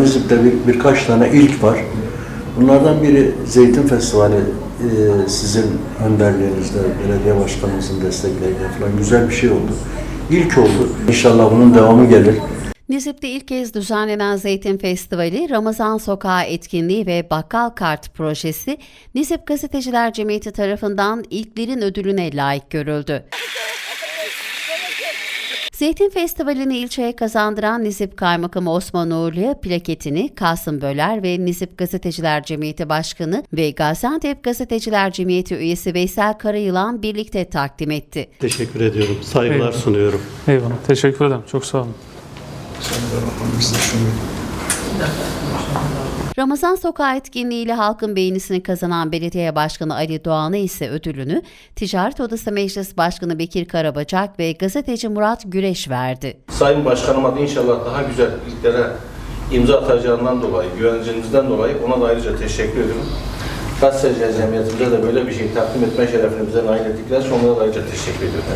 Nizip'te bir, birkaç tane ilk var. Bunlardan biri Zeytin Festivali e, sizin önderliğinizde, belediye başkanımızın destekleriyle falan güzel bir şey oldu. İlk oldu. İnşallah bunun devamı gelir. Nizip'te ilk kez düzenlenen Zeytin Festivali, Ramazan Sokağı etkinliği ve Bakkal Kart projesi Nizip Gazeteciler Cemiyeti tarafından ilklerin ödülüne layık görüldü. Zeytin Festivali'ni ilçeye kazandıran Nizip Kaymakamı Osman Uğurlu'ya plaketini Kasım Böler ve Nizip Gazeteciler Cemiyeti Başkanı ve Gaziantep Gazeteciler Cemiyeti üyesi Veysel Karayılan birlikte takdim etti. Teşekkür ediyorum. Saygılar Eyvallah. sunuyorum. Eyvallah. Teşekkür ederim. Çok sağ olun. Ramazan Sokağı etkinliğiyle halkın beğenisini kazanan belediye başkanı Ali Doğan'a ise ödülünü Ticaret Odası Meclis Başkanı Bekir Karabacak ve gazeteci Murat Güreş verdi. Sayın Başkanıma da inşallah daha güzel ilklere imza atacağından dolayı, güvencinizden dolayı ona da ayrıca teşekkür ediyorum. Gazeteciler Cemiyetimize de böyle bir şey takdim etme şerefini bize nail ettikler için onlara da ayrıca teşekkür ediyorum.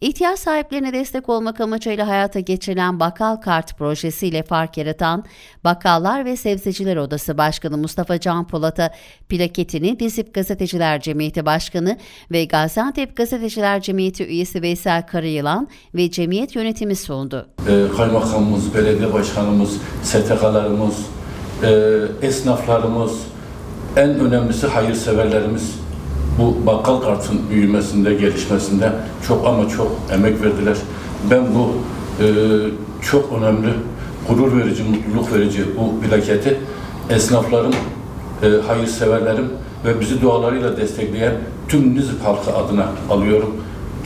İhtiyaç sahiplerine destek olmak amacıyla hayata geçirilen Bakkal Kart projesiyle fark yaratan Bakkallar ve Sebzeciler Odası Başkanı Mustafa Can Polat'a plaketini Dizip Gazeteciler Cemiyeti Başkanı ve Gaziantep Gazeteciler Cemiyeti üyesi Veysel Karayılan ve cemiyet yönetimi sundu. e, kaymakamımız, belediye başkanımız, STK'larımız, e, esnaflarımız, en önemlisi hayırseverlerimiz bu bakkal kartın büyümesinde, gelişmesinde çok ama çok emek verdiler. Ben bu e, çok önemli, gurur verici, mutluluk verici bu plaketi esnaflarım, e, hayırseverlerim ve bizi dualarıyla destekleyen tüm Nizip halkı adına alıyorum.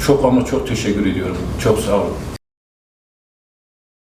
Çok ama çok teşekkür ediyorum. Çok sağ olun.